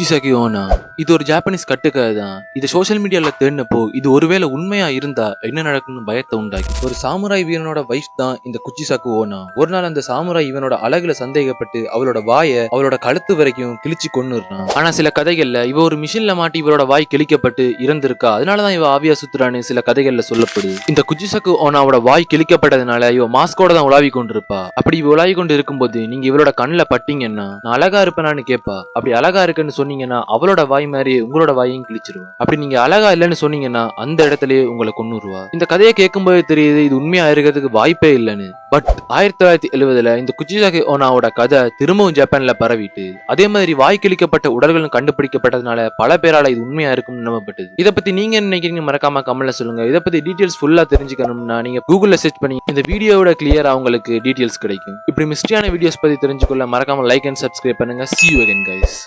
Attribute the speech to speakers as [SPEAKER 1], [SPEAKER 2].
[SPEAKER 1] குச்சிசாகி ஓனா இது ஒரு ஜாப்பனீஸ் கட்டுக்கதை தான். இது சோசியல் மீடியாவில் தேடினப்போ இது ஒருவேளை உண்மையா இருந்தா என்ன நடக்கும்னு பயத்தை உண்டாக்கி. ஒரு சாமுராய் வீரனோட வைஃப் தான் இந்த குச்சி சாக்கு ஓனா. ஒரு நாள் அந்த சாமுராய் இவனோட அழகுல சந்தேகப்பட்டு அவளோட வாயை அவளோட கழுத்து வரைக்கும் கிழிச்சு கொண்டுறான் ஆனா சில கதைகள்ல இவ ஒரு மிஷின்ல மாட்டி இவரோட வாய் கிழிக்கப்பட்டு இறந்திருக்கா அதனாலதான் இவ ஆவியா சுத்துறான்னு சில கதைகள்ல சொல்லப்படுது. இந்த குச்சிசாக்கு ஓனாவோட வாய் கிழிக்கப்பட்டதுனால இவ மாஸ்கோட தான் உலாவி கொண்டிருப்பா. அப்படி இவ உலாவி கொண்டு இருக்கும்போது நீங்க இவளோட கண்ணுல பட்டீங்கன்னா நான் அழகா இருப்பேனான்னு கேட்பா அப்படி அழகா இருக்குன்னு சொன்னீங்கன்னா அவளோட வாய் மாதிரி உங்களோட வாயையும் கிழிச்சிருவா. அப்படி நீங்க அழகா இல்லைன்னு சொன்னீங்கன்னா அந்த இடத்துலயே உங்களை கொண்டுருவா இந்த கதையை கேட்கும்போது தெரியுது இது உண்மையா இருக்கிறதுக்கு வாய்ப்பே இல்லைன்னு. பட் ஆயிரத்தி தொள்ளாயிரத்தி எழுபதுல இந்த குச்சிசாகி ஓனாவோட கதை திரும்பவும் ஜப்பான்ல பரவிட்டு அதே மாதிரி வாய் கிழிக்கப்பட்ட உடல்களும் கண்டுபிடிக்கப்பட்டதுனால பல பேரால இது உண்மையா இருக்கும்னு நம்பப்பட்டது. இதை பத்தி நீங்க என்ன நினைக்கிறீங்க மறக்காம கமெண்ட்ல சொல்லுங்க. இதை பத்தி டீடைல்ஸ் ஃபுல்லா தெரிஞ்சுக்கணும்னா நீங்க கூகுள்ல சர்ச் பண்ணி இந்த வீடியோவோட கிளியரா உங்களுக்கு டீடைல்ஸ் கிடைக்கும். இப்படி மிஸ்டியான வீடியோஸ் பத்தி தெரிஞ்சுக்கொள்ள மறக்காம லைக் அண்ட் சப்ஸ்கிரைப் பண்ணுங்க. See you again guys